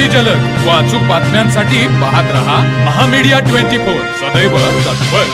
अति जलद. व अचूक बातम्यांसाठी पाहत रहा महामीडिया ट्वेंटी फोर. सदैव तत्पर.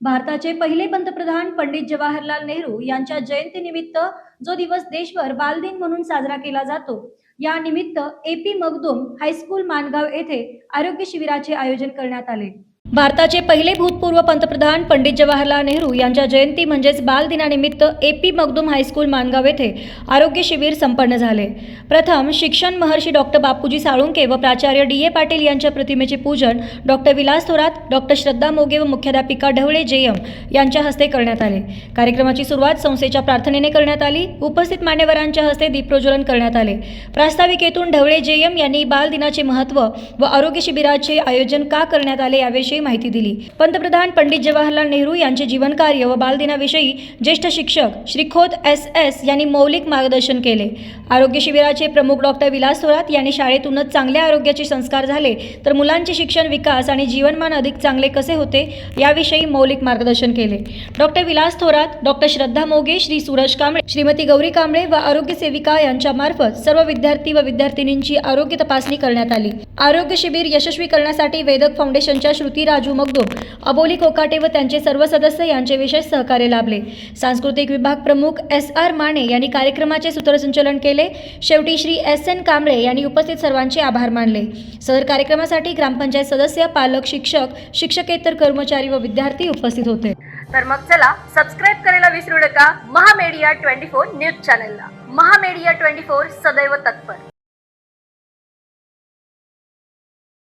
भारताचे पहिले पंतप्रधान पंडित जवाहरलाल नेहरू यांच्या जयंतीनिमित्त जो दिवस देशभर बालदिन म्हणून साजरा केला जातो या निमित्त एपी मगदुम हायस्कूल मानगाव येथे आरोग्य शिबिराचे आयोजन करण्यात आले. भारताचे पहिले भूतपूर्व पंतप्रधान पंडित जवाहरलाल नेहरू यांच्या जयंती म्हणजेच बालदिनानिमित्त A P Magdum high school Mangaon येथे आरोग्य शिबिर संपन्न झाले. प्रथम शिक्षण महर्षी डॉक्टर बापूजी साळुंके व प्राचार्य डी ए पाटील यांच्या प्रतिमेचे पूजन डॉक्टर विलास थोरात डॉक्टर श्रद्धा मोगे व मुख्याध्यापिका ढवळे जेयम यांच्या हस्ते करण्यात आले. कार्यक्रमाची सुरुवात संस्थेच्या प्रार्थनेने करण्यात आली. उपस्थित मान्यवरांच्या हस्ते दीपप्रज्वलन करण्यात आले. प्रास्ताविकेतून ढवळे जेयम यांनी बालदिनाचे महत्त्व व आरोग्य शिबिराचे आयोजन का करण्यात आले याविषयी माहिती दिली. पंतप्रधान पंडित जवाहरलाल नेहरू यांचे जीवनकार्य व बालदिनाविषयी ज्येष्ठ शिक्षक श्रीखोत एस एस यांनी मौलिक मार्गदर्शन केले. आरोग्य शिबिराचे प्रमुख डॉक्टर विलास थोरात यांनी शाळेतूनच चांगल्या आरोग्याचे संस्कार झाले. तर मुलांचे शिक्षण विकास आणि जीवनमान अधिक चांगले कसे होते याविषयी मौलिक मार्गदर्शन केले. डॉक्टर विलास थोरात डॉक्टर श्रद्धा मोगे श्री सूरज कांबळे श्रीमती गौरी कांबळे व आरोग्य सेविका यांच्यामार्फत सर्व विद्यार्थी व विद्यार्थिनींची आरोग्य तपासणी करण्यात आली. आरोग्य शिबिर यशस्वी करण्यासाठी वेदक फाउंडेशनच्या श्रुती राजू मगदूम अबोली कोकाटे व त्यांचे सर्व सदस्य यांचे विशेष सहकार्य लाभले. सांस्कृतिक विभाग प्रमुख एस आर माने यांनी कार्यक्रमाचे सूत्रसंचलन केले. शेवटी श्री एस एन कांबळे यांनी उपस्थित सर्वांचे आभार मानले. सदर कार्यक्रमासाठी ग्रामपंचायत सदस्य पालक शिक्षक शिक्षकेतर कर्मचारी व विद्यार्थी उपस्थित होते. तर मग चला सबस्क्राईब करायला विसरू नका. महामेडिया ट्वेंटी फोर न्यूज चॅनलला. महामेडिया ट्वेंटी फोर सदैव तत्पर.